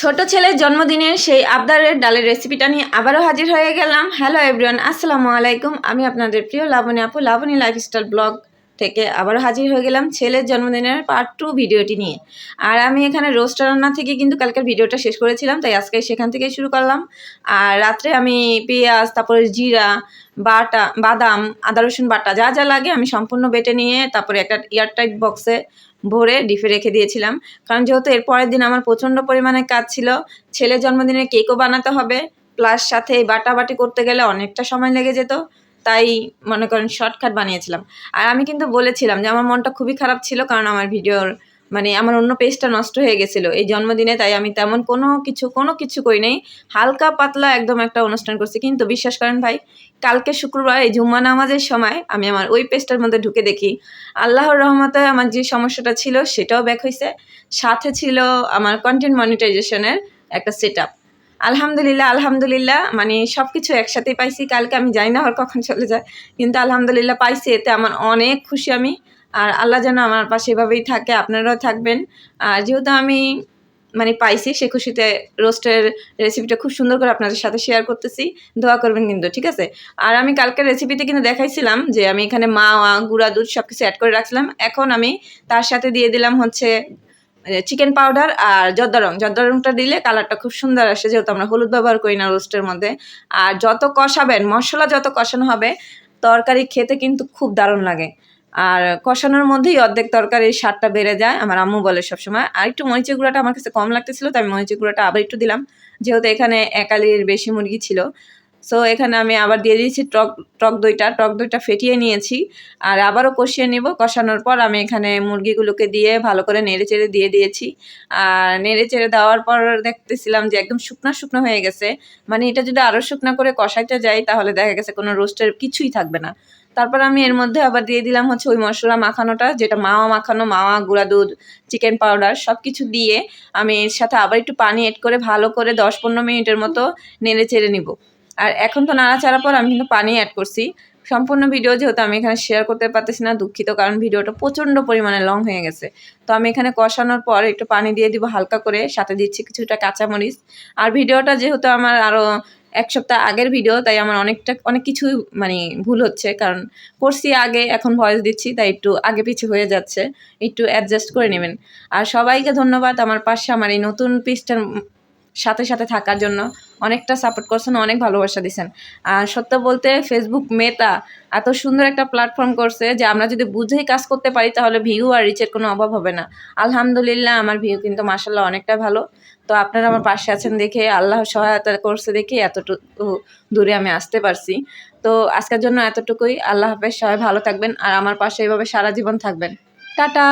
ছোট ছেলের জন্মদিনের সেই আবদারের ডালের রেসিপিটা নিয়ে আবারও হাজির হয়ে গেলাম। হ্যালো এভরিওয়ান আসসালামু আলাইকুম। আমি আপনাদের প্রিয় লাবণী আপু, লাবণী লাইফস্টাইল ব্লগ থেকে আবার হাজির হয়ে গেলাম ছেলের জন্মদিনের পার্ট টু ভিডিওটি নিয়ে। আর আমি এখানে রোস্ট রান্না থেকে কিন্তু কালকের ভিডিওটা শেষ করেছিলাম, তাই আজকে সেখান থেকে শুরু করলাম। আর রাত্রে আমি পেঁয়াজ, তারপরে জিরা, বাটা, বাদাম, আদা, রসুন বাটা, যা যা লাগে আমি সম্পূর্ণ বেটে নিয়ে তারপরে একটা এয়ারটাইট বক্সে ভরে ডিপে রেখে দিয়েছিলাম। কারণ যেহেতু এর পরের দিন আমার প্রচণ্ড পরিমাণে কাজ ছিল, ছেলের জন্মদিনে কেকও বানাতে হবে প্লাস সাথে এই বাটাবাটি করতে গেলে অনেকটা সময় লেগে যেত। তাই মনে করেন শর্টকাট বানিয়েছিলাম। আর আমি কিন্তু বলেছিলাম যে আমার মনটা খুবই খারাপ ছিল কারণ আমার ভিডিওর মানে আমার অন্য পেজটা নষ্ট হয়ে গেছিল। এই জন্মদিনে তাই আমি তেমন কোনো কিছু কোনো কিছু করি নাই। হালকা পাতলা একদম একটা অনুষ্ঠান করছি। কিন্তু বিশ্বাস করেন ভাই, কালকে শুক্রবার এই জুম্মা নামাজের সময় আমি আমার ওই পেজটার মধ্যে ঢুকে দেখি, আল্লাহর রহমতে আমার যে সমস্যাটা ছিল সেটাও ব্যাক হয়েছে সাথে ছিল আমার কন্টেন্ট মনিটাইজেশনের একটা সেট আপ আলহামদুলিল্লাহ আলহামদুলিল্লাহ। মানে সব কিছু একসাথেই পাইছি, কালকে আমি জানি না আর কখন চলে যায়। কিন্তু আলহামদুলিল্লাহ পাইছি, এতে আমার অনেক খুশি আমি। আর আল্লাহ যেন আমার পাশে এভাবেই থাকে, আপনারাও থাকবেন। আর যেহেতু আমি মানে পাইছি, সে খুশিতে রোস্টের রেসিপিটা খুব সুন্দর করে আপনাদের সাথে শেয়ার করতেছি। দোয়া করবেন কিন্তু, ঠিক আছে? আর আমি কালকের রেসিপিতে কিন্তু দেখাইছিলাম যে আমি এখানে মাওয়া গুঁড়া দুধ সব কিছু অ্যাড করে রাখছিলাম। এখন আমি তার সাথে দিয়ে দিলাম হচ্ছে চিকেন পাউডার আর জর্দা রং। জর্দা রংটা দিলে কালারটা খুব সুন্দর আসে, যেহেতু আমরা হলুদ ব্যবহার করি না রোস্টের মধ্যে। আর যত কষাবেন, মশলা যত কষানো হবে, তরকারি খেতে কিন্তু খুব দারুণ লাগে। আর কষানোর মধ্যেই অর্ধেক তরকারির স্বাদটা বেড়ে যায়, আমার আম্মু বলে সবসময়। আর একটু মরিচের গুঁড়াটা আমার কাছে কম লাগতেছিল, তাই আমি মরিচের গুঁড়াটা আবার একটু দিলাম। যেহেতু এখানে একালির বেশি মুরগি ছিল সো এখানে আমি আবার দিয়ে দিয়েছি টক টক দইটা। টক দইটা ফেটিয়ে নিয়েছি আর আবারও কষিয়ে নিব। কষানোর পর আমি এখানে মুরগিগুলোকে দিয়ে ভালো করে নেড়ে চেড়ে দিয়ে দিয়েছি। আর নেড়ে চেড়ে দেওয়ার পর দেখতেছিলাম যে একদম শুকনা শুকনো হয়ে গেছে। মানে এটা যদি আরও শুকনো করে কষাইতে যাই, তাহলে দেখা গেছে কোনো রোস্টের কিছুই থাকবে না। তারপর আমি এর মধ্যে আবার দিয়ে দিলাম হচ্ছে ওই মশলা মাখানোটা, যেটা মাওয়া মাখানো, মাওয়া, গুঁড়া দুধ, চিকেন পাউডার সব কিছু দিয়ে আমি এর সাথে আবার একটু পানি এড করে ভালো করে দশ পনেরো মিনিটের মতো নেড়ে চেড়ে নিব। আর এখন তো নাড়াচাড়া পর আমি কিন্তু পানি অ্যাড করছি। সম্পূর্ণ ভিডিও যেহেতু আমি এখানে শেয়ার করতে পারতেছি না, দুঃখিত, কারণ ভিডিওটা প্রচণ্ড পরিমাণে লং হয়ে গেছে। তো আমি এখানে কষানোর পর একটু পানি দিয়ে দিব হালকা করে, সাথে দিচ্ছি কিছুটা কাঁচামরিচ। আর ভিডিওটা যেহেতু আমার আরও এক সপ্তাহ আগের ভিডিও তাই আমার অনেকটা, অনেক কিছু মানে ভুল হচ্ছে, কারণ করছি আগে, এখন ভয়েস দিচ্ছি, তাই একটু আগে পিছু হয়ে যাচ্ছে। একটু অ্যাডজাস্ট করে নেবেন। আর সবাইকে ধন্যবাদ, আমার পাশে আমার এই নতুন পিসটার সাথে সাথে থাকার জন্য অনেকটা সাপোর্ট করছেন, অনেক ভালোবাসা দিচ্ছেন আর সত্য বলতে ফেসবুক মেটা এত সুন্দর একটা প্ল্যাটফর্ম করছে যে আমরা যদি বুঝেই কাজ করতে পারি তাহলে ভিউ আর রিচের কোনো অভাব হবে না। আলহামদুলিল্লাহ, আমার ভিউ কিন্তু মাসাল্লাহ অনেকটা ভালো। তো আপনারা আমার পাশে আছেন দেখে, আল্লাহ সহায়তা করছে দেখে এতটুকু দূরে আমি আসতে পারছি। তো আজকের জন্য এতটুকুই। আল্লাহ হাফেজ, সবাই ভালো থাকবেন। আর আমার পাশে এভাবে সারা জীবন থাকবেন। টাটা!